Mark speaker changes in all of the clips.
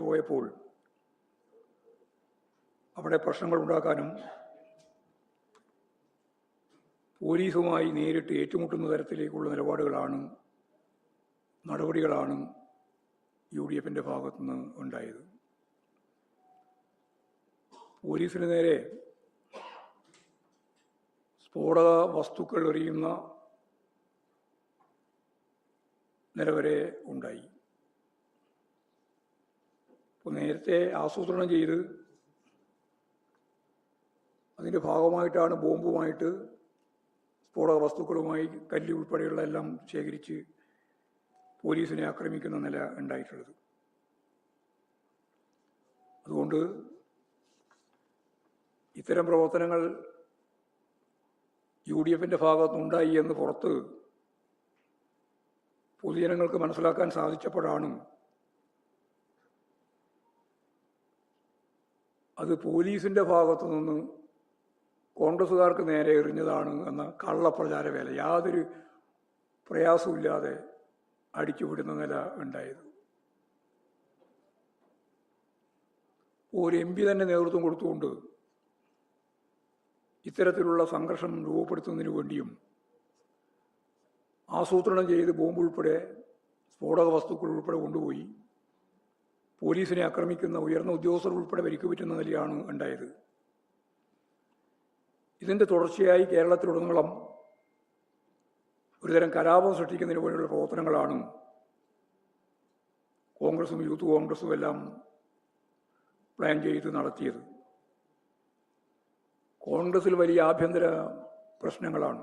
Speaker 1: പോയപ്പോൾ അവിടെ പ്രശ്നങ്ങൾ ഉണ്ടാക്കാനും പോലീസുമായി നേരിട്ട് ഏറ്റുമുട്ടുന്ന തരത്തിലേക്കുള്ള നിലപാടുകളാണ് നടപടികളാണ് യു ഡി എഫിന്റെ ഭാഗത്തുനിന്ന് ഉണ്ടായത്. പോലീസിന് നേരെ സ്ഫോടക വസ്തുക്കൾ എറിയുന്ന നിലവരെ ഉണ്ടായി. നേരത്തെ ആസൂത്രണം ചെയ്ത് അതിന്റെ ഭാഗമായിട്ടാണ് ബോംബുമായിട്ട് സ്ഫോടക വസ്തുക്കളുമായി കല്ല് ഉൾപ്പെടെയുള്ള എല്ലാം ശേഖരിച്ച് പോലീസിനെ ആക്രമിക്കുന്ന നില ഉണ്ടായിട്ടുള്ളത്. അതുകൊണ്ട് ഇത്തരം പ്രവർത്തനങ്ങൾ യു ഡി എഫിന്റെ ഭാഗത്തുനിന്നുണ്ടായി എന്ന് പുറത്ത് പൊതുജനങ്ങൾക്ക് മനസ്സിലാക്കാൻ സാധിച്ചപ്പോഴാണ് അത് പോലീസിന്റെ ഭാഗത്തു നിന്ന് കോൺഗ്രസ്സുകാർക്ക് നേരെ എറിഞ്ഞതാണ് എന്ന കള്ളപ്രചാര വേല. യാതൊരു പ്രയാസമില്ലാതെ അടിച്ചുവിടുന്ന നില ഉണ്ടായത്. ഒരു എം പി തന്നെ നേതൃത്വം കൊടുത്തുകൊണ്ട് ഇത്തരത്തിലുള്ള സംഘർഷം രൂപപ്പെടുത്തുന്നതിന് വേണ്ടിയും ആസൂത്രണം ചെയ്ത് ബോംബ് ഉൾപ്പെടെ സ്ഫോടക വസ്തുക്കൾ ഉൾപ്പെടെ കൊണ്ടുപോയി. പോലീസിനെ ആക്രമിക്കുന്ന ഉയർന്ന ഉദ്യോഗസ്ഥർ ഉൾപ്പെടെ വരിക്കു പറ്റുന്ന നിലയാണ് ഉണ്ടായത്. ഇതിന്റെ തുടർച്ചയായി കേരളത്തിലുടനീളം ഒരുതരം കലാപം സൃഷ്ടിക്കുന്നതിന് പോലെയുള്ള പ്രവർത്തനങ്ങളാണ് കോൺഗ്രസും യൂത്ത് കോൺഗ്രസും എല്ലാം പ്ലാൻ ചെയ്ത് നടത്തിയത്. കോൺഗ്രസിൽ വലിയ ആഭ്യന്തര പ്രശ്നങ്ങളാണ്.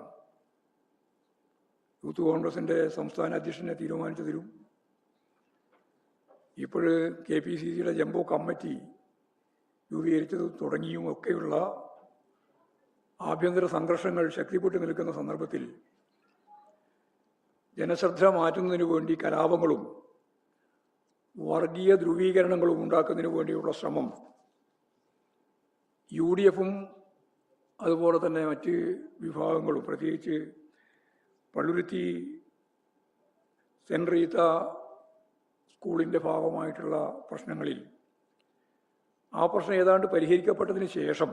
Speaker 1: യൂത്ത് കോൺഗ്രസിന്റെ സംസ്ഥാന അധ്യക്ഷനെ തീരുമാനിച്ചതിലും ഇപ്പോൾ കെ പി സി സിയുടെ ജംബോ കമ്മിറ്റി രൂപീകരിച്ചത് തുടങ്ങിയും ഒക്കെയുള്ള ആഭ്യന്തര സംഘർഷങ്ങൾ ശക്തിപ്പെട്ടു നിൽക്കുന്ന സന്ദർഭത്തിൽ ജനശ്രദ്ധ മാറ്റുന്നതിനു വേണ്ടി കലാപങ്ങളും വർഗീയ ധ്രുവീകരണങ്ങളും ഉണ്ടാക്കുന്നതിന് വേണ്ടിയുള്ള ശ്രമം യു ഡി എഫും അതുപോലെ തന്നെ മറ്റ് വിഭാഗങ്ങളും പ്രത്യേകിച്ച് പള്ളുരുത്തി സെന്റ് റീത്ത സ്കൂളിന്റെ ഭാഗമായിട്ടുള്ള പ്രശ്നങ്ങളിൽ. ആ പ്രശ്നം ഏതാണ്ട് പരിഹരിക്കപ്പെട്ടതിന് ശേഷം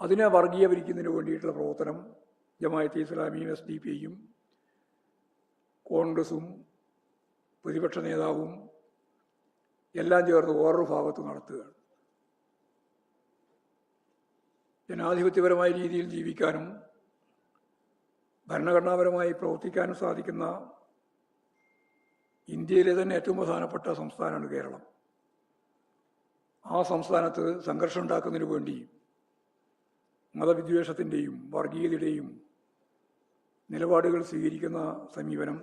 Speaker 1: അതിനെ വർഗീയവരിക്കുന്നതിന് വേണ്ടിയിട്ടുള്ള പ്രവർത്തനം ജമായത്ത് ഇസ്ലാമിയും എസ് ഡി പി ഐയും കോൺഗ്രസും പ്രതിപക്ഷ നേതാവും എല്ലാം ചേർന്ന് ഓരോ ഭാഗത്ത് നടത്തുകയാണ്. ജനാധിപത്യപരമായ രീതിയിൽ ജീവിക്കാനും ഭരണഘടനാപരമായി പ്രവർത്തിക്കാനും സാധിക്കുന്ന ഇന്ത്യയിലെ തന്നെ ഏറ്റവും പ്രധാനപ്പെട്ട സംസ്ഥാനമാണ് കേരളം. ആ സംസ്ഥാനത്ത് സംഘർഷം ഉണ്ടാക്കുന്നതിന് വേണ്ടി മതവിദ്വേഷത്തിന്റെയും വർഗീയതയുടെയും നിലപാടുകൾ സ്വീകരിക്കുന്ന സമീപനം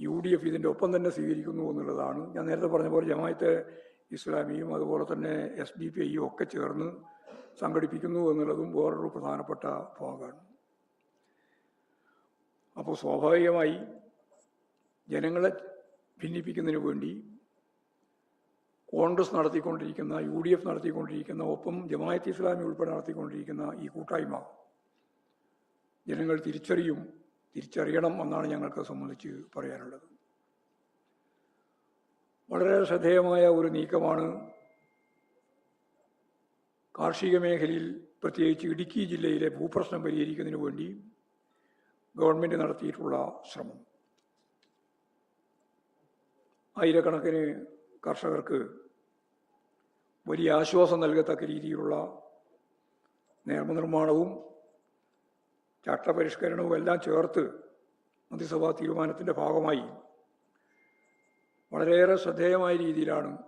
Speaker 1: യു ഡി എഫ് ഇതിന്റെ ഒപ്പം തന്നെ സ്വീകരിക്കുന്നു എന്നുള്ളതാണ്. ഞാൻ നേരത്തെ പറഞ്ഞ പോലെ ജമായത്തെ ഇസ്ലാമിയും അതുപോലെ തന്നെ എസ് ഡി പി ഐയും ഒക്കെ ചേർന്ന് സംഘടിപ്പിക്കുന്നു എന്നുള്ളതും വേറൊരു പ്രധാനപ്പെട്ട ഭാഗമാണ്. അപ്പോൾ സ്വാഭാവികമായി ജനങ്ങളെ ഭിന്നിപ്പിക്കുന്നതിന് വേണ്ടി കോൺഗ്രസ് നടത്തിക്കൊണ്ടിരിക്കുന്ന യു ഡി എഫ് നടത്തിക്കൊണ്ടിരിക്കുന്ന ഒപ്പം ജമായത്ത് ഇസ്ലാമി ഉൾപ്പെടെ നടത്തിക്കൊണ്ടിരിക്കുന്ന ഈ കൂട്ടായ്മ ജനങ്ങൾ തിരിച്ചറിയും തിരിച്ചറിയണം എന്നാണ് ഞങ്ങൾക്ക് സംബന്ധിച്ച് പറയാനുള്ളത്. വളരെ ശ്രദ്ധേയമായ ഒരു നീക്കമാണ് കാർഷിക മേഖലയിൽ പ്രത്യേകിച്ച് ഇടുക്കി ജില്ലയിലെ ഭൂപ്രശ്നം പരിഹരിക്കുന്നതിന് വേണ്ടി ഗവൺമെന്റ് നടത്തിയിട്ടുള്ള ശ്രമം. ആയിരക്കണക്കിന് കർഷകർക്ക് വലിയ ആശ്വാസം നൽകത്തക്ക രീതിയിലുള്ള നിയമനിർമ്മാണവും ചട്ടപരിഷ്കരണവും എല്ലാം ചേർത്ത് മന്ത്രിസഭാ തീരുമാനത്തിന്റെ ഭാഗമായി വളരെയേറെ ശ്രദ്ധേയമായ രീതിയിലാണ്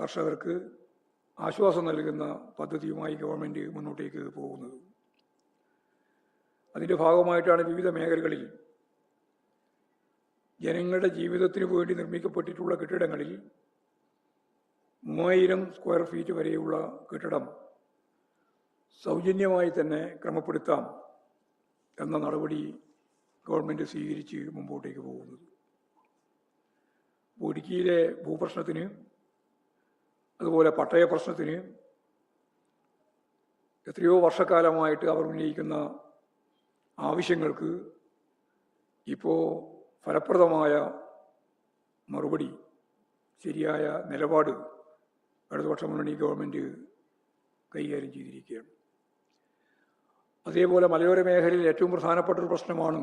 Speaker 1: കർഷകർക്ക് ആശ്വാസം നൽകുന്ന പദ്ധതിയുമായി ഗവൺമെന്റ് മുന്നോട്ടേക്ക് പോകുന്നത്. അതിന്റെ ഭാഗമായിട്ടാണ് വിവിധ മേഖലകളിൽ ജനങ്ങളുടെ ജീവിതത്തിന് വേണ്ടി നിർമ്മിക്കപ്പെട്ടിട്ടുള്ള കെട്ടിടങ്ങളിൽ മൂവായിരം സ്ക്വയർ ഫീറ്റ് വരെയുള്ള കെട്ടിടം സൗജന്യമായി തന്നെ ക്രമപ്പെടുത്താം എന്ന നടപടി ഗവൺമെന്റ് സ്വീകരിച്ച് മുമ്പോട്ടേക്ക് പോകുന്നത് ഇടുക്കിയിലെ ഭൂപ്രശ്നത്തിന് അതുപോലെ പട്ടയ പ്രശ്നത്തിന് എത്രയോ വർഷക്കാലമായിട്ട് അവർ ഉന്നയിക്കുന്ന ആവശ്യങ്ങൾക്ക് ഇപ്പോൾ ഫലപ്രദമായ മറുപടി ശരിയായ നിലപാട് ഇടതുപക്ഷ മുന്നണി ഗവൺമെന്റ് കൈകാര്യം ചെയ്തിരിക്കുകയാണ്. അതേപോലെ മലയോര മേഖലയിൽ ഏറ്റവും പ്രധാനപ്പെട്ട ഒരു പ്രശ്നമാണ്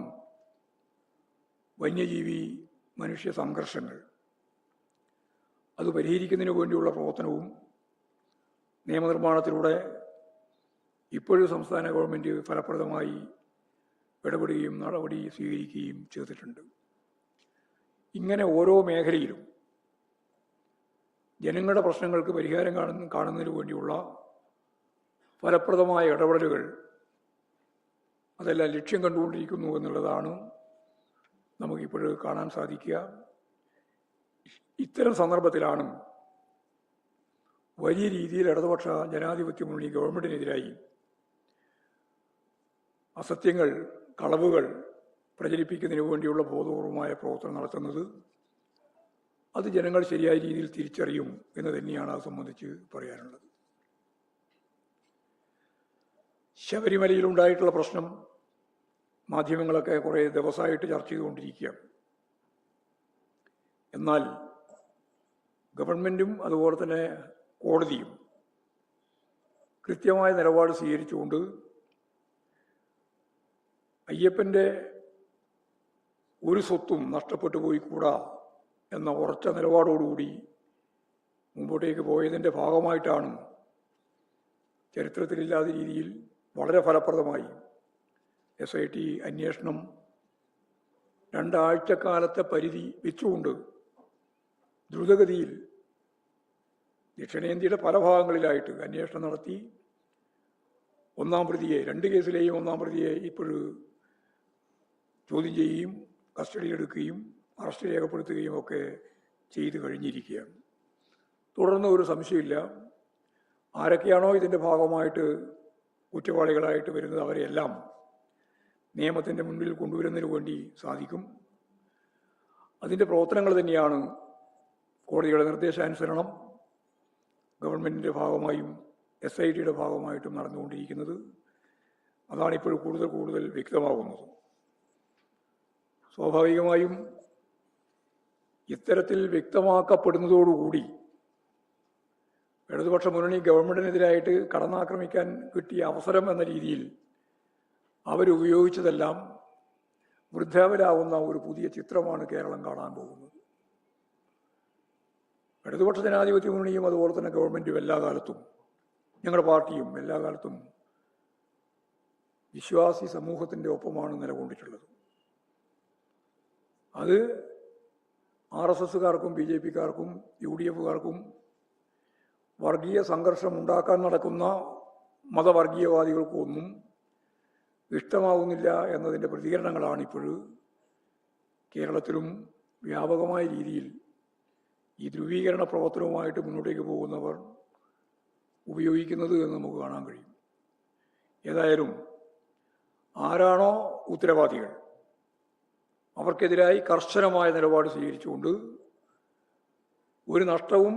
Speaker 1: വന്യജീവി മനുഷ്യ സംഘർഷങ്ങൾ. അത് പരിഹരിക്കുന്നതിന് വേണ്ടിയുള്ള പ്രവർത്തനവും നിയമനിർമ്മാണത്തിലൂടെ ഇപ്പോഴും സംസ്ഥാന ഗവൺമെന്റ് ഫലപ്രദമായി ഇടപെടുകയും നടപടി സ്വീകരിക്കുകയും ചെയ്തിട്ടുണ്ട്. ഇങ്ങനെ ഓരോ മേഖലയിലും ജനങ്ങളുടെ പ്രശ്നങ്ങൾക്ക് പരിഹാരം കാണുന്ന കാണുന്നതിന് വേണ്ടിയുള്ള ഫലപ്രദമായ ഇടപെടലുകൾ അതെല്ലാം ലക്ഷ്യം കണ്ടുകൊണ്ടിരിക്കുന്നു എന്നുള്ളതാണ് നമുക്കിപ്പോൾ കാണാൻ സാധിക്കുക. ഇത്തരം സന്ദർഭത്തിലാണ് വലിയ രീതിയിൽ ഇടതുപക്ഷ ജനാധിപത്യ മുന്നണി ഗവൺമെന്റിനെതിരായി അസത്യങ്ങൾ കളവുകൾ പ്രചരിപ്പിക്കുന്നതിന് വേണ്ടിയുള്ള ബോധപൂർവമായ പ്രവർത്തനം നടത്തുന്നത് അത് ജനങ്ങൾ ശരിയായ രീതിയിൽ തിരിച്ചറിയും എന്ന് തന്നെയാണ് അത് സംബന്ധിച്ച് പറയാനുള്ളത്. ശബരിമലയിൽ ഉണ്ടായിട്ടുള്ള പ്രശ്നം മാധ്യമങ്ങളൊക്കെ കുറേ ദിവസമായിട്ട് ചർച്ച ചെയ്തുകൊണ്ടിരിക്കുകയാണ്. എന്നാൽ ഗവൺമെന്റും അതുപോലെ തന്നെ കോടതിയും കൃത്യമായ നിലപാട് സ്വീകരിച്ചുകൊണ്ട് അയ്യപ്പന്റെ ഒരു സ്വത്തും നഷ്ടപ്പെട്ടു പോയി കൂടാ എന്ന ഉറച്ച നിലപാടോടുകൂടി മുമ്പോട്ടേക്ക് പോയതിന്റെ ഭാഗമായിട്ടാണ് ചരിത്രത്തിലില്ലാത്ത രീതിയിൽ വളരെ ഫലപ്രദമായി എസ് ഐ ടി അന്വേഷണം രണ്ടാഴ്ചക്കാലത്തെ പരിധി വെച്ചുകൊണ്ട് ദ്രുതഗതിയിൽ ദക്ഷിണേന്ത്യയുടെ പല ഭാഗങ്ങളിലായിട്ട് അന്വേഷണം നടത്തി. ഒന്നാം പ്രതിയെ രണ്ട് കേസിലെയും ഒന്നാം പ്രതിയെ ഇപ്പോൾ ചോദ്യം ചെയ്യുകയും കസ്റ്റഡിയിലെടുക്കുകയും അറസ്റ്റ് രേഖപ്പെടുത്തുകയും ഒക്കെ ചെയ്തു കഴിഞ്ഞിരിക്കുകയാണ്. തുടർന്ന് ഒരു സംശയമില്ല. ആരൊക്കെയാണോ ഇതിന്റെ ഭാഗമായിട്ട് കുറ്റവാളികളായിട്ട് വരുന്നത് അവരെല്ലാം നിയമത്തിന്റെ മുൻപിൽ കൊണ്ടുവരുന്നതിന് വേണ്ടി സാധിക്കും. അതിന്റെ പ്രവർത്തനങ്ങൾ തന്നെയാണ് കോടതിയുടെ നിർദ്ദേശാനുസരണം ഗവൺമെന്റിന്റെ ഭാഗമായും എസ് ഐ ടിയുടെ ഭാഗമായിട്ടും നടന്നുകൊണ്ടിരിക്കുന്നത്. അതാണിപ്പോൾ കൂടുതൽ കൂടുതൽ വ്യക്തമാകുന്നത് സ്വാഭാവികമായും ഇത്തരത്തിൽ വ്യക്തമാക്കപ്പെടുന്നതോടുകൂടി ഇടതുപക്ഷ മുന്നണി ഗവൺമെന്റിനെതിരായിട്ട് കടന്നാക്രമിക്കാൻ കിട്ടിയ അവസരം എന്ന രീതിയിൽ അവരുപയോഗിച്ചതെല്ലാം വൃദ്ധാവരാവുന്ന ഒരു പുതിയ ചിത്രമാണ് കേരളം കാണാൻ പോകുന്നത്. ഇടതുപക്ഷ ജനാധിപത്യ മുന്നണിയും അതുപോലെ തന്നെ ഗവൺമെന്റും എല്ലാ കാലത്തും ഞങ്ങളുടെ പാർട്ടിയും എല്ലാ കാലത്തും വിശ്വാസി സമൂഹത്തിന്റെ ഒപ്പമാണ് നിലകൊണ്ടിട്ടുള്ളത്. അത് ആർ എസ് എസ്സുകാർക്കും ബി ജെ പിക്കാർക്കും യു ഡി എഫുകാർക്കും വർഗീയ സംഘർഷം ഉണ്ടാക്കാൻ നടക്കുന്ന മതവർഗീയവാദികൾക്കൊന്നും ഇഷ്ടമാകുന്നില്ല എന്നതിന്റെ പ്രതികരണങ്ങളാണ് ഇപ്പോൾ കേരളത്തിലും വ്യാപകമായ രീതിയിൽ ഈ ധ്രുവീകരണ പ്രവർത്തനവുമായിട്ട് മുന്നോട്ടേക്ക് പോകുന്നവർ ഉപയോഗിക്കുന്നത് എന്ന് നമുക്ക് കാണാൻ കഴിയും. ഏതായാലും ആരാണോ ഉത്തരവാദികൾ? അവർക്കെതിരായി കർശനമായ നിലപാട് സ്വീകരിച്ചുകൊണ്ട് ഒരു നഷ്ടവും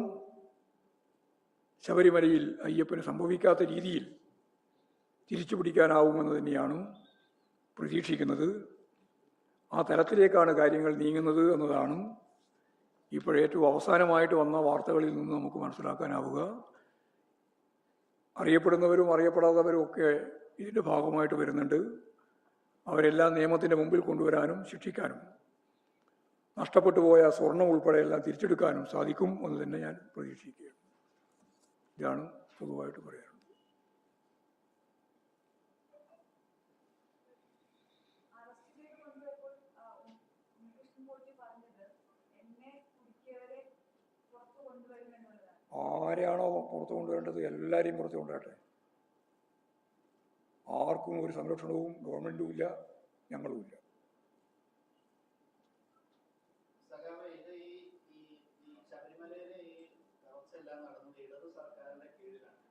Speaker 1: ശബരിമലയിൽ അയ്യപ്പന് സംഭവിക്കാത്ത രീതിയിൽ തിരിച്ചു പിടിക്കാനാവുമെന്ന് തന്നെയാണ് പ്രതീക്ഷിക്കുന്നത്. ആ തലത്തിലേക്കാണ് കാര്യങ്ങൾ നീങ്ങുന്നത് എന്നതാണ് ഇപ്പോഴേറ്റവും അവസാനമായിട്ട് വന്ന വാർത്തകളിൽ നിന്ന് നമുക്ക് മനസ്സിലാക്കാനാവുക. അറിയപ്പെടുന്നവരും അറിയപ്പെടാത്തവരും ഒക്കെ ഇതിന്റെ ഭാഗമായിട്ട് വരുന്നുണ്ട്. അവരെല്ലാം നിയമത്തിന്റെ മുമ്പിൽ കൊണ്ടുവരാനും ശിക്ഷിക്കാനും നഷ്ടപ്പെട്ടു പോയ സ്വർണം ഉൾപ്പെടെ എല്ലാം തിരിച്ചെടുക്കാനും സാധിക്കും എന്ന് തന്നെ ഞാൻ പ്രതീക്ഷിക്കുകയാണ്. ഇതാണ് പൊതുവായിട്ട്
Speaker 2: കൊണ്ടുവരുമെന്നുള്ളതാണ്
Speaker 1: ആരെയാണോ പുറത്തു കൊണ്ടുവരേണ്ടത്? എല്ലാവരെയും പുറത്തു കൊണ്ടുവരട്ടെ. ആർക്കും ഒരു സംരക്ഷണവും ഗവൺമെന്റും ഇല്ല ഞങ്ങളും ഇല്ല.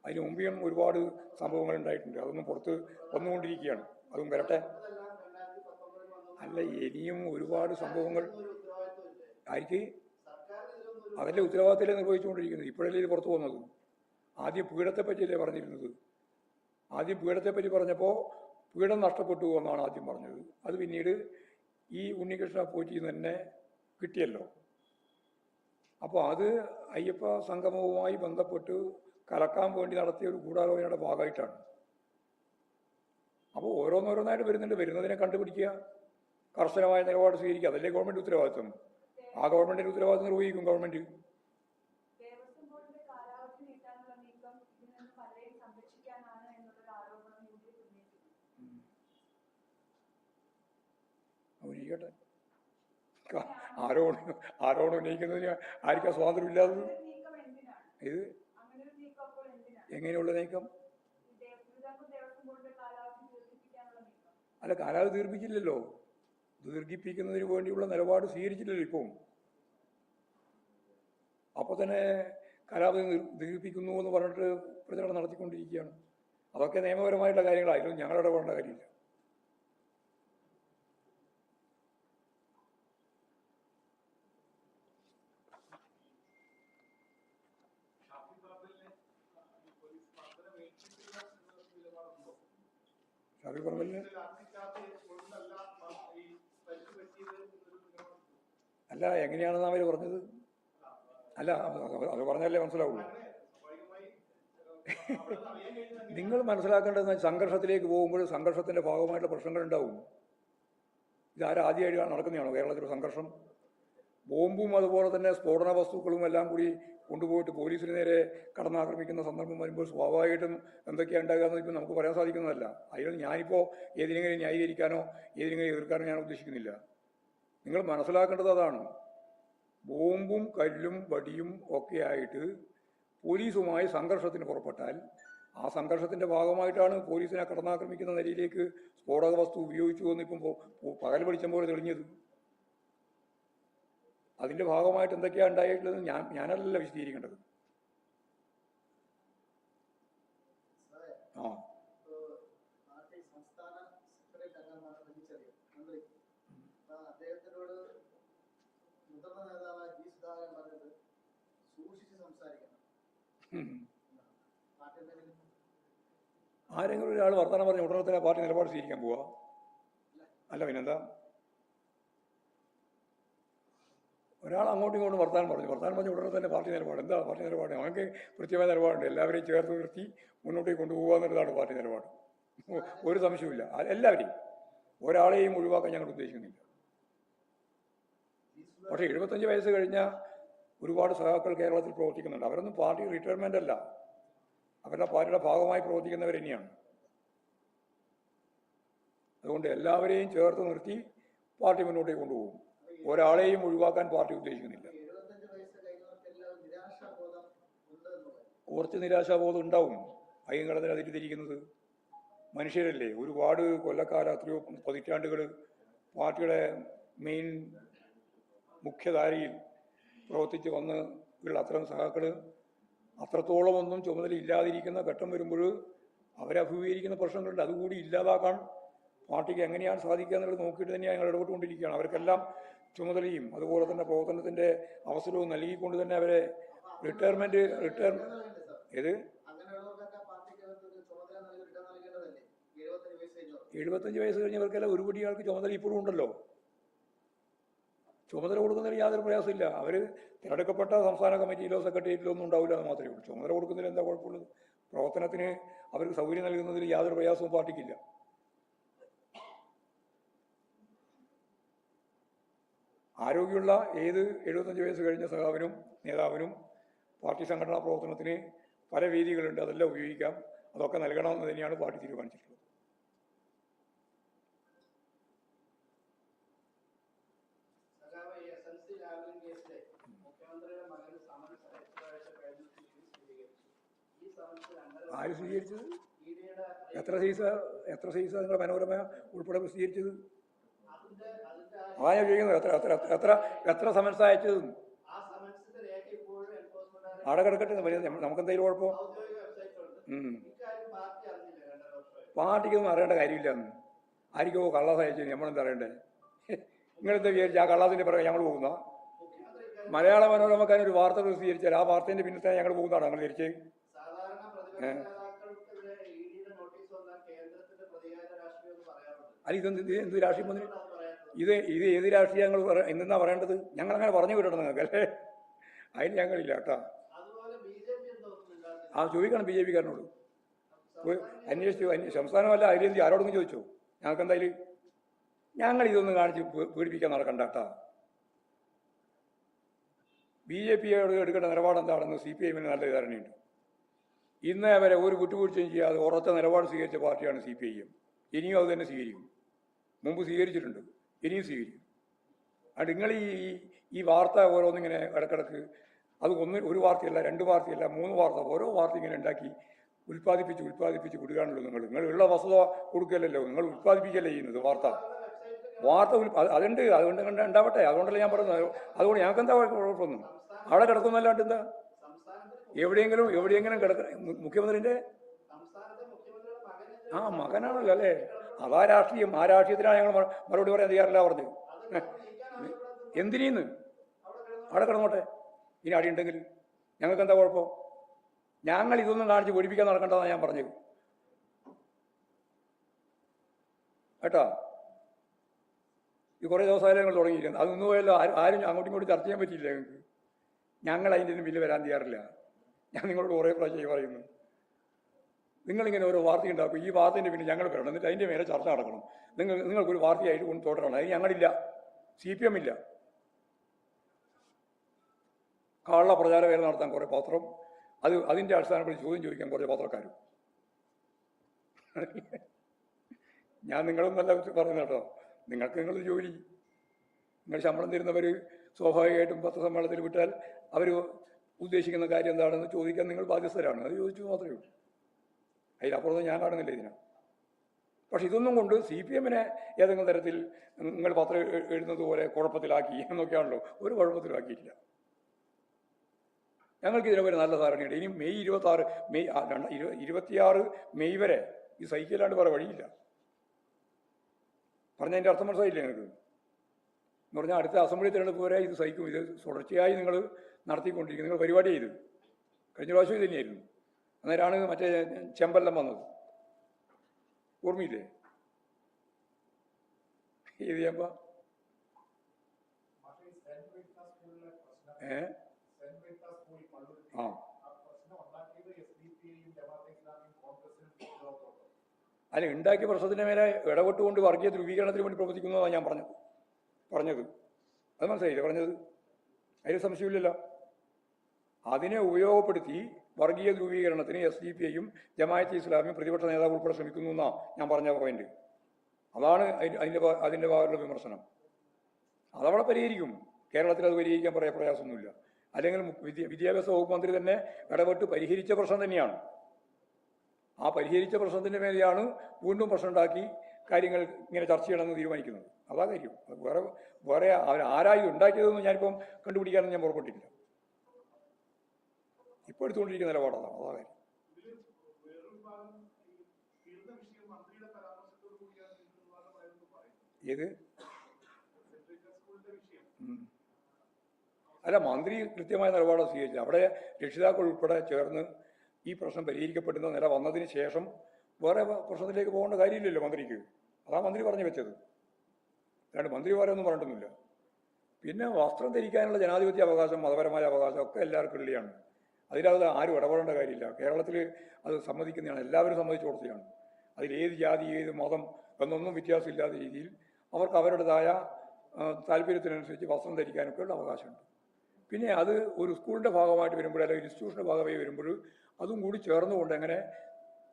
Speaker 1: അതിന് മുമ്പേയും ഒരുപാട് സംഭവങ്ങൾ ഉണ്ടായിട്ടുണ്ട്. അതൊന്നും പുറത്ത് വന്നുകൊണ്ടിരിക്കുകയാണ്. അതും വരട്ടെ.
Speaker 3: അതെല്ലാം
Speaker 1: അല്ല ഇനിയും ഒരുപാട് സംഭവങ്ങൾ
Speaker 3: അതല്ലേ
Speaker 1: ആർക്ക്? അതിന്റെ ഉത്തരവാദിത്തത്തിലെ നിർവഹിച്ചുകൊണ്ടിരിക്കുന്നത്? ഇപ്പോഴല്ലേ ഇത് പുറത്തു വന്നത്? ആദ്യം പീഡത്തെ പറ്റിയല്ലേ പറഞ്ഞിരുന്നത്? ആദ്യം പീഠത്തെപ്പറ്റി പറ്റി പറഞ്ഞപ്പോൾ പീഠം നഷ്ടപ്പെട്ടു എന്നാണ് ആദ്യം പറഞ്ഞത്. അത് പിന്നീട് ഈ ഉണ്ണികൃഷ്ണ നിന്ന് തന്നെ കിട്ടിയല്ലോ. അപ്പോൾ അത് അയ്യപ്പ സംഗമവുമായി ബന്ധപ്പെട്ട് കലക്കാൻ വേണ്ടി നടത്തിയ ഒരു ഗൂഢാലോചനയുടെ ഭാഗമായിട്ടാണ്. അപ്പോൾ ഓരോന്നോരോന്നായിട്ട് വരുന്നുണ്ട്. വരുന്നതിനെ കണ്ടുപിടിക്കുക. കർശനമായ നിലപാട് സ്വീകരിക്കുക. അതല്ലേ ഗവൺമെന്റ് ഉത്തരവാദിത്വം? ആ ഗവൺമെന്റിന്റെ ഉത്തരവാദിത്വം നിർവഹിക്കും ഗവൺമെന്റ്
Speaker 2: ദേവസ്വം ബോർഡിന്റെ കാലാവധി നീട്ടാനുള്ള നീക്കം ഇതിൽ നിന്ന് പലരെയും സംരക്ഷിക്കാനാണ് എന്നുള്ളൊരു ആരോപണം യു ഡി എഫ് ഉന്നയിക്കുന്നു
Speaker 1: അവരിക്കട്ടെ ആരോട് ആരോട് ഉന്നയിക്കുന്നതിന് ആർക്കാ സ്വാതന്ത്ര്യമില്ലാത്തത്?
Speaker 2: അങ്ങനെ നീക്കം
Speaker 1: ഇത് എങ്ങനെയുള്ള നീക്കം? അല്ല കാലാവധി തീർപ്പിച്ചില്ലല്ലോ ദീർഘിപ്പിക്കുന്നതിന് വേണ്ടിയുള്ള നിലപാട് സ്വീകരിച്ചില്ലല്ലോ ഇപ്പം. അപ്പോൾ തന്നെ കാലാവധി ദീർ- ദീർഘിപ്പിക്കുന്നു എന്ന് പറഞ്ഞിട്ട് പ്രചരണം നടത്തിക്കൊണ്ടിരിക്കുകയാണ്. അതൊക്കെ നിയമപരമായിട്ടുള്ള കാര്യങ്ങളായിരുന്നു ഞങ്ങളുടെ ഇടപെടേണ്ട കാര്യമില്ല.
Speaker 4: നിലപാടുണ്ടോ?
Speaker 1: അല്ല എങ്ങനെയാണെന്ന് അവർ പറഞ്ഞത്? അല്ല അത് പറഞ്ഞല്ലേ പറഞ്ഞാലേ മനസ്സിലാവുള്ളൂ. നിങ്ങൾ മനസ്സിലാക്കേണ്ടത് സംഘർഷത്തിലേക്ക് പോകുമ്പോൾ സംഘർഷത്തിന്റെ ഭാഗമായിട്ടുള്ള പ്രശ്നങ്ങൾ ഉണ്ടാവും. ഇതാരാദ്യമായിട്ടാണ് നടക്കുന്നതാണോ കേരളത്തിൽ സംഘർഷം? ബോംബും അതുപോലെ തന്നെ സ്ഫോടന വസ്തുക്കളും എല്ലാം കൂടി കൊണ്ടുപോയിട്ട് പോലീസിന് നേരെ കടന്നാക്രമിക്കുന്ന സന്ദർഭം വരുമ്പോൾ സ്വാഭാവികമായിട്ടും എന്തൊക്കെയാണ് ഉണ്ടാകുക ഇപ്പം നമുക്ക് പറയാൻ സാധിക്കുന്നതല്ല. അതിൽ ഞാനിപ്പോൾ ഏതിനെങ്കിലും ന്യായീകരിക്കാനോ ഏതിനെങ്കിലും എതിർക്കാനോ ഞാൻ ഉദ്ദേശിക്കുന്നില്ല. നിങ്ങൾ മനസ്സിലാക്കേണ്ടത് അതാണ്. ബോംബും കല്ലും വടിയും ഒക്കെ ആയിട്ട് പോലീസുമായി സംഘർഷത്തിന് പുറപ്പെട്ടാൽ ആ സംഘർഷത്തിന്റെ ഭാഗമായിട്ടാണ് പോലീസിനെ കടന്നാക്രമിക്കുന്ന നിലയിലേക്ക് സ്ഫോടക വസ്തു ഉപയോഗിച്ചു എന്ന് ഇപ്പം പോ- പോ- പകൽ വെളിച്ചം പോലെ തെളിഞ്ഞത്. അതിന്റെ ഭാഗമായിട്ട് എന്തൊക്കെയാണ് ഉണ്ടായിട്ടുള്ളത് ഞാൻ ഞാനല്ല വിശദീകരിക്കേണ്ടത്. ആ. ആരെങ്കിലും ഒരാൾ വർത്തമാനം പറഞ്ഞ ഉടനെ തന്നെ പാർട്ടി നിലപാട് സ്വീകരിക്കാൻ പോവാ? അല്ല പിന്നെന്താ? ഒരാൾ അങ്ങോട്ടും ഇങ്ങോട്ടും വർത്താനം പറഞ്ഞു. വർത്താനം പറഞ്ഞ ഉടനെ തന്നെ പാർട്ടി നിലപാട്. എന്താ പാർട്ടി നിലപാട്? ഞങ്ങൾക്ക് കൃത്യമായ നിലപാടുണ്ട്. എല്ലാവരെയും ചേർത്ത് നിർത്തി മുന്നോട്ടേക്ക് കൊണ്ടുപോകുക എന്നുള്ളതാണ് പാർട്ടി നിലപാട്. ഒരു സംശയമില്ല എല്ലാവരെയും. ഒരാളെയും ഒഴിവാക്കാൻ ഞങ്ങൾ ഉദ്ദേശിക്കുന്നില്ല. പക്ഷേ എഴുപത്തഞ്ച് വയസ്സ് കഴിഞ്ഞ ഒരുപാട് സഹാക്കൾ കേരളത്തിൽ പ്രവർത്തിക്കുന്നുണ്ട്. അവരൊന്നും പാർട്ടി റിട്ടയർമെന്റ് അല്ല. അവരുടെ പാർട്ടിയുടെ ഭാഗമായി പ്രവർത്തിക്കുന്നവർ തന്നെയാണ് അതുകൊണ്ട് എല്ലാവരെയും ചേർത്ത് നിർത്തി പാർട്ടി മുന്നോട്ടേക്ക് കൊണ്ടുപോകും. ഒരാളെയും ഒഴിവാക്കാൻ പാർട്ടി ഉദ്ദേശിക്കുന്നില്ല. കുറച്ച് നിരാശാബോധം ഉണ്ടാവും. അയ്യങ്ങളതിന് അതിരിക്കുന്നത് മനുഷ്യരല്ലേ? ഒരുപാട് കൊല്ലക്കാല എത്രയോ പതിറ്റാണ്ടുകൾ പാർട്ടിയുടെ മെയിൻ മുഖ്യധാരയിൽ പ്രവർത്തിച്ച് വന്ന് ഉള്ള അത്തരം സഹാക്കൾ അത്രത്തോളം ഒന്നും ചുമതല ഇല്ലാതിരിക്കുന്ന ഘട്ടം വരുമ്പോൾ അവരെ അഭിമുഖീകരിക്കുന്ന പ്രശ്നങ്ങളുണ്ട്. അതുകൂടി ഇല്ലാതാക്കാൻ പാർട്ടിക്ക് എങ്ങനെയാണ് സാധിക്കുക എന്നുള്ളത് നോക്കിയിട്ട് തന്നെയാണ് ഞങ്ങൾ ഇടപെട്ടുകൊണ്ടിരിക്കുകയാണ്. അവർക്കെല്ലാം ചുമതലയും അതുപോലെ തന്നെ പ്രവർത്തനത്തിന്റെ അവസരവും നൽകിക്കൊണ്ട് തന്നെ അവരെ റിട്ടയർമെന്റ് റിട്ടയർ ഏത്?
Speaker 3: ഒരു എഴുപത്തഞ്ച് വയസ്സ്
Speaker 1: കഴിഞ്ഞവർക്കെല്ലാം ഒരുപടി ആൾക്ക് ചുമതല ഇപ്പോഴും ഉണ്ടല്ലോ. ചുമതല കൊടുക്കുന്നതിൽ യാതൊരു പ്രയാസമില്ല അവർ തിരഞ്ഞെടുക്കപ്പെട്ട സംസ്ഥാന കമ്മിറ്റിയിലോ സെക്രട്ടേറിയറ്റിലോ ഒന്നും ഉണ്ടാവില്ല എന്ന് മാത്രമേ ഉള്ളൂ. ചുമതല കൊടുക്കുന്നതിൽ എന്താ കുഴപ്പമുള്ളത്? പ്രവർത്തനത്തിന് അവർക്ക് സൗകര്യം നൽകുന്നതിൽ യാതൊരു പ്രയാസവും പാർട്ടിക്കില്ല. ആരോഗ്യമുള്ള ഏത് എഴുപത്തഞ്ച് വയസ്സ് കഴിഞ്ഞ സഖാവിനും നേതാവിനും പാർട്ടി സംഘടനാ പ്രവർത്തനത്തിന് പല വേദികളുണ്ട് അതെല്ലാം ഉപയോഗിക്കാം. അതൊക്കെ നൽകണമെന്ന് തന്നെയാണ് പാർട്ടി തീരുമാനിച്ചിട്ടുള്ളത്. ആര് സ്വീകരിച്ചത് എത്ര സൈസ എത്ര സൈസ നിങ്ങളുടെ മനോരമ ഉൾപ്പെടെ പ്രസിദ്ധീകരിച്ചത് ഞാൻ ചോദിക്കുന്നത് എത്ര എത്ര എത്ര എത്ര എത്ര സമൻസ് അയച്ചത് അവിടെ കിടക്കട്ടെ നമുക്കെന്തെങ്കിലും കുഴപ്പം? പാർട്ടിക്കൊന്നും അറിയേണ്ട കാര്യമില്ല എന്ന് ഓ കള്ളാസ് അയച്ചു നമ്മളെന്താ അറിയണ്ടേ? നിങ്ങളെന്താ വിചാരിച്ചു ആ കള്ളാസിന്റെ പിറകെ ഞങ്ങൾ പോകുന്ന? മലയാള മനോരമക്കാരൻ ഒരു വാർത്ത പ്രസിദ്ധീകരിച്ചാൽ ആ വാർത്തേന്റെ പിന്നിൽ ഞങ്ങൾ പോകുന്നതാണ് ഞങ്ങൾ തിരിച്ച്
Speaker 3: പറയാറുണ്ട്.
Speaker 1: അല്ല ഇതെന്ത് ഇത് എന്ത് രാഷ്ട്രീയം
Speaker 3: പറയാത്തത്
Speaker 1: ഇത് ഇത് ഏത് രാഷ്ട്രീയങ്ങൾ എന്തെന്നാ പറയേണ്ടത്? ഞങ്ങൾ അങ്ങനെ പറഞ്ഞു വിടണം നിങ്ങൾക്ക് അല്ലേ? അതിന് ഞങ്ങളില്ല കേട്ടോ. ആ ചോദിക്കണം ബി ജെ പിക്കാരനോട്. കാരനോട് അന്വേഷിച്ചു അന്വേ സംസ്ഥാനമല്ല അഖിലേന്ത്യ ആരോടെങ്കിലും ചോദിച്ചു? ഞങ്ങൾക്ക് എന്തായാലും ഞങ്ങൾ ഇതൊന്നും കാണിച്ച് പീഡിപ്പിക്കാൻ നടക്കണ്ട കേട്ടോ. ബി ജെ പിയോട് എടുക്കേണ്ട നിലപാട് എന്താണെന്ന് സി പി എമ്മിന് നല്ല ധാരണയുണ്ട്. ഇന്നേ വരെ ഒരു വിട്ടുവീഴ്ചയും ചെയ്യാതെ ഉറച്ച നിലപാട് സ്വീകരിച്ച പാർട്ടിയാണ് സി പി ഐ എം. ഇനിയും അത് തന്നെ സ്വീകരിക്കും. മുമ്പ് സ്വീകരിച്ചിട്ടുണ്ട്. ഇനിയും സ്വീകരിക്കും. അത് നിങ്ങൾ ഈ ഈ- വാർത്ത ഓരോന്നിങ്ങനെ ഇടക്കിടക്ക് അത് ഒന്ന് ഒരു വാർത്തയല്ല രണ്ട് വാർത്തയല്ല മൂന്ന് വാർത്ത ഓരോ വാർത്ത ഇങ്ങനെ ഉണ്ടാക്കി ഉൽപ്പാദിപ്പിച്ച് ഉൽപ്പാദിപ്പിച്ച് കൊടുക്കാനുള്ളൂ നിങ്ങൾ. നിങ്ങൾ ഉള്ള വസ്തുത കൊടുക്കലല്ലോ നിങ്ങൾ ഉൽപ്പാദിപ്പിക്കല്ലേ ചെയ്യുന്നത് വാർത്ത. വാർത്ത അതുണ്ട് അതുകൊണ്ട് കണ്ട് ഉണ്ടാവട്ടെ അതുകൊണ്ടല്ലേ ഞാൻ പറയുന്നത്. അതുകൊണ്ട് ഞങ്ങൾക്ക് എന്താ കുഴപ്പമൊന്നും? അവിടെ കിടക്കുന്നല്ലാണ്ട് എന്താ? എവിടെയെങ്കിലും എവിടെയെങ്കിലും കിടക്ക മുഖ്യമന്ത്രിന്റെ ആ മകനാണല്ലോ അല്ലേ? അതാ രാഷ്ട്രീയം ആ രാഷ്ട്രീയത്തിനാണ് ഞങ്ങൾ മറുപടി പറയാൻ തയ്യാറില്ല പറഞ്ഞു. എന്തിനീന്ന്? അവിടെ കിടന്നോട്ടെ. ഇനി അടി ഉണ്ടെങ്കിൽ ഞങ്ങൾക്ക് എന്താ കുഴപ്പം? ഞങ്ങൾ ഇതൊന്നും കാണിച്ച് പേടിപ്പിക്കാൻ നടക്കേണ്ടതാണ് ഞാൻ പറഞ്ഞത്. കേട്ടോ? ഈ കുറേ ദിവസമായാലും ഞങ്ങൾ തുടങ്ങിയിരിക്കുന്നത്. അത് നിന്ന് പോയല്ലോ ആരും ആരും അങ്ങോട്ടും ഇങ്ങോട്ടും ചർച്ച ചെയ്യാൻ പറ്റിയില്ല ഞങ്ങൾക്ക്. ഞങ്ങൾ അതിന്റെ ബില്ല് വരാൻ തയ്യാറില്ല. ഞാൻ നിങ്ങളോട് കുറേ പ്രാവശ്യം പറയുന്നു. നിങ്ങളിങ്ങനെ ഓരോ വാർത്ത ഉണ്ടാക്കും. ഈ വാർത്തേന്റെ പിന്നെ ഞങ്ങൾ വരണം എന്നിട്ട് അതിന്റെ മേലെ ചർച്ച നടക്കണം. നിങ്ങൾ നിങ്ങൾക്കൊരു വാർത്തയായിട്ട് കൊണ്ട് തുടരണം അതിന് ഞങ്ങളില്ല. സി പി എം ഇല്ല. കള്ള പ്രചാരവേല നടത്താൻ കുറേ പത്രം. അത് അതിന്റെ അടിസ്ഥാനത്തിൽ ചോദ്യം ചോദിക്കാൻ കുറേ പത്രക്കാരും ഞാൻ നിങ്ങളും നല്ല പറയുന്നത് കേട്ടോ. നിങ്ങൾക്ക് നിങ്ങളുടെ ജോലി. നിങ്ങൾ ശമ്പളം തരുന്നവർ സ്വാഭാവികമായിട്ടും പത്രസമ്മേളനത്തിൽ വിട്ടാൽ അവർ ഉദ്ദേശിക്കുന്ന കാര്യം എന്താണെന്ന് ചോദിക്കാൻ നിങ്ങൾ ബാധ്യസ്ഥരാണ്. അത് ചോദിച്ചു മാത്രമേ ഉള്ളൂ. അതിനപ്പുറത്ത് ഞാൻ കാണുന്നില്ല ഇതിനെ. പക്ഷെ ഇതൊന്നും കൊണ്ട് സി പി എമ്മിനെ ഏതെങ്കിലും തരത്തിൽ നിങ്ങൾ പത്രം എഴുതുന്നത് പോലെ കുഴപ്പത്തിലാക്കി എന്നൊക്കെയാണല്ലോ ഒരു കുഴപ്പത്തിലാക്കിയിട്ടില്ല. ഞങ്ങൾക്ക് ഇതിനെ ഒരു നല്ല ധാരണയുണ്ട്. ഇനി മെയ് ഇരുപത്തി ആറ് മെയ് ഇരുപത്തിയാറ് മെയ് വരെ ഈ സൈക്കിളാണ്ട് വേറെ വഴിയില്ല. പറഞ്ഞതിന്റെ അർത്ഥം മനസ്സിലായില്ലേ നിങ്ങൾക്ക്? എന്ന് പറഞ്ഞാൽ അടുത്ത അസംബ്ലി തിരഞ്ഞെടുപ്പ് വരെ ഇത് സഹിക്കും. ഇത് തുടർച്ചയായി നിങ്ങൾ നടത്തിക്കൊണ്ടിരിക്കും. നിങ്ങൾ പരിപാടി ചെയ്തു. കഴിഞ്ഞ പ്രാവശ്യം ഇത് തന്നെയായിരുന്നു. അന്നേരമാണ് മറ്റേ ചെമ്പല്ലം വന്നത്. ഓർമ്മയില്ലേ? ഏത് ചെമ്പ? ഏ? ആ. അല്ല ഉണ്ടാക്കിയ പ്രശ്നത്തിന് മേലെ ഇടപെട്ടുകൊണ്ട് വർഗീയ ധ്രുവീകരണത്തിന് വേണ്ടി പ്രവർത്തിക്കുന്നതാണ് ഞാൻ പറഞ്ഞത്. പറഞ്ഞത്. അത് മനസ്സിലായില്ലേ? പറഞ്ഞത്? അതിൽ സംശയമില്ലല്ലോ. അതിനെ ഉപയോഗപ്പെടുത്തി വർഗീയ ധ്രുവീകരണത്തിന് എസ് ഡി പി ഐയും ജമായത്ത് ഇസ്ലാമിയും പ്രതിപക്ഷ നേതാവ് ഉൾപ്പെടെ ശ്രമിക്കുന്നു എന്നാ ഞാൻ പറഞ്ഞ പോയിന്റ് അതാണ് അതിന്റെ അതിന്റെ ഭാഗത്തുള്ള വിമർശനം. അതവിടെ പരിഹരിക്കും. കേരളത്തിൽ അത് പരിഹരിക്കാൻ പറയാൻ പ്രയാസമൊന്നുമില്ല. അല്ലെങ്കിൽ വിദ്യാഭ്യാസ വകുപ്പ് മന്ത്രി തന്നെ ഇടപെട്ട് പരിഹരിച്ച പ്രശ്നം തന്നെയാണ്. ആ പരിഹരിച്ച പ്രശ്നത്തിന്റെ മേലെയാണ് വീണ്ടും പ്രശ്നം ഉണ്ടാക്കി കാര്യങ്ങൾ ഇങ്ങനെ ചർച്ച ചെയ്യണമെന്ന് തീരുമാനിക്കുന്നത്. അതാ കാര്യം. വേറെ വേറെ അവർ ആരായി ഉണ്ടാക്കിയതെന്ന് ഞാനിപ്പം കണ്ടുപിടിക്കാനൊന്നും ഞാൻ പുറപ്പെട്ടില്ല ഇപ്പോൾ എടുത്തുകൊണ്ടിരിക്കുന്ന നിലപാടാണ്. അതാ കാര്യം. ഏത്. അല്ല മന്ത്രി കൃത്യമായ നിലപാട് സ്വീകരിച്ചു. അവിടെ രക്ഷിതാക്കൾ ഉൾപ്പെടെ ചേർന്ന് ഈ പ്രശ്നം പരിഹരിക്കപ്പെടുന്ന നില വന്നതിന് ശേഷം വേറെ പ്രശ്നത്തിലേക്ക് പോകേണ്ട കാര്യമില്ലല്ലോ മന്ത്രിക്ക്. അതാ മന്ത്രി പറഞ്ഞു വെച്ചത്. അല്ലാണ്ട് മന്ത്രി വേറെ ഒന്നും പറഞ്ഞിട്ടൊന്നുമില്ല. പിന്നെ വസ്ത്രം ധരിക്കാനുള്ള ജനാധിപത്യ അവകാശം മതപരമായ അവകാശം ഒക്കെ എല്ലാവർക്കും ഉള്ളിയാണ് അതിനകത്ത് ആരും ഇടപെടേണ്ട കാര്യമില്ല. കേരളത്തിൽ അത് സമ്മതിക്കുന്നതാണ്. എല്ലാവരും സമ്മതിച്ചു കൊടുത്തതാണ്. അതിൽ ഏത് ജാതി ഏത് മതം എന്നൊന്നും വ്യത്യാസമില്ലാത്ത രീതിയിൽ അവർക്ക് അവരുടേതായ താല്പര്യത്തിനനുസരിച്ച് വസ്ത്രം ധരിക്കാനൊക്കെ ഉള്ള അവകാശമുണ്ട്. പിന്നെ അത് ഒരു സ്കൂളിന്റെ ഭാഗമായിട്ട് വരുമ്പോൾ അല്ലെങ്കിൽ ഇൻസ്റ്റിറ്റ്യൂഷന്റെ ഭാഗമായി വരുമ്പോൾ അതും കൂടി ചേർന്നുകൊണ്ട് എങ്ങനെ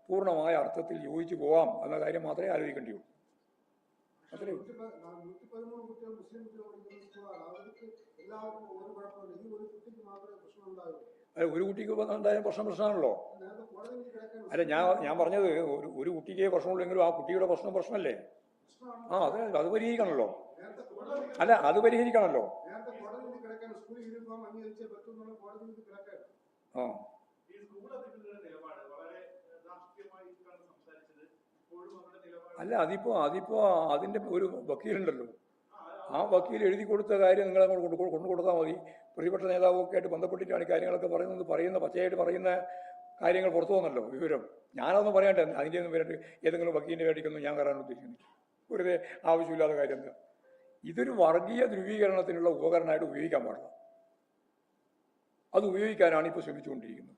Speaker 1: പൂർണമായ അർത്ഥത്തിൽ യോജിച്ച് പോകാം എന്ന കാര്യം മാത്രമേ ആലോചിക്കേണ്ടിയുള്ളൂ അത്രേ ഉള്ളൂ. അല്ല ഒരു കുട്ടിക്ക് ഉണ്ടായ പ്രശ്നം പ്രശ്നമാണല്ലോ. അല്ല ഞാൻ ഞാൻ പറഞ്ഞത് ഒരു ഒരു കുട്ടിക്ക് പ്രശ്നമുള്ളെങ്കിലും ആ കുട്ടിയുടെ പ്രശ്നം പ്രശ്നമല്ലേ? ആ അത് അത് പരിഹരിക്കണമല്ലോ അല്ല അത് പരിഹരിക്കണമല്ലോ ആ. അല്ല അതിപ്പോ അതിപ്പോ അതിന്റെ ഒരു വക്കീലുണ്ടല്ലോ. ആ വക്കീൽ എഴുതി കൊടുത്ത കാര്യം നിങ്ങൾ അങ്ങോട്ട് കൊണ്ടു കൊടുത്താൽ മതി. പ്രതിപക്ഷ നേതാവൊക്കെ ആയിട്ട് ബന്ധപ്പെട്ടിട്ടാണ് ഈ കാര്യങ്ങളൊക്കെ പറയുന്നത്. പറയുന്ന പച്ചയായിട്ട് പറയുന്ന കാര്യങ്ങൾ പുറത്തു വന്നല്ലോ വിവരം. ഞാനതൊന്നും പറയണ്ടേ. അതിന്റെ ഒന്നും വരട്ട് ഏതെങ്കിലും വക്കീലിന്റെ വേണ്ടിക്കൊന്നും ഞാൻ കയറാൻ ഉദ്ദേശിക്കുന്നു വെറുതെ ആവശ്യമില്ലാത്ത കാര്യം എന്താ? ഇതൊരു വർഗീയ ധ്രുവീകരണത്തിനുള്ള ഉപകരണമായിട്ട് ഉപയോഗിക്കാൻ പാടില്ല. അത് ഉപയോഗിക്കാനാണ് ഇപ്പോൾ ശ്രമിച്ചുകൊണ്ടിരിക്കുന്നത്.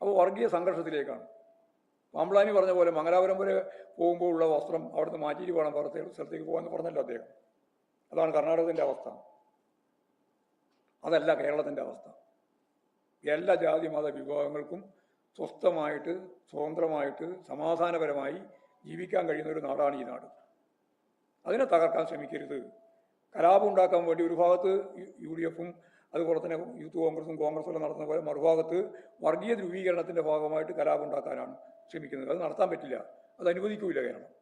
Speaker 1: അപ്പോൾ വർഗീയ സംഘർഷത്തിലേക്കാണ്. പാമ്പ്ലാനി പറഞ്ഞ പോലെ മംഗലാപുരം വരെ പോകുമ്പോൾ ഉള്ള വസ്ത്രം അവിടുന്ന് മാറ്റിയിട്ട് വേണം പുറത്തേക്ക് സ്ഥലത്തേക്ക് പോകാമെന്ന് പറഞ്ഞല്ലോ അദ്ദേഹം. അതാണ് കർണാടകത്തിന്റെ അവസ്ഥ. അതല്ല കേരളത്തിന്റെ അവസ്ഥ. എല്ലാ ജാതി മത വിഭാഗങ്ങൾക്കും സ്വസ്ഥമായിട്ട് സ്വതന്ത്രമായിട്ട് സമാധാനപരമായി ജീവിക്കാൻ കഴിയുന്ന ഒരു നാടാണ് ഈ നാട്. അതിനെ തകർക്കാൻ ശ്രമിക്കരുത്. കലാപം ഉണ്ടാക്കാൻ വേണ്ടി ഒരു ഭാഗത്ത് യു ഡി എഫും അതുപോലെ തന്നെ യൂത്ത് കോൺഗ്രസും കോൺഗ്രസും നടത്തുന്ന പോലെ മറുഭാഗത്ത് വർഗീയ ധ്രുവീകരണത്തിന്റെ ഭാഗമായിട്ട് കലാപം ഉണ്ടാക്കാനാണ് ശ്രമിക്കുന്നത്. അത് നടത്താൻ പറ്റില്ല. അത് അനുവദിക്കൂല കേരളം.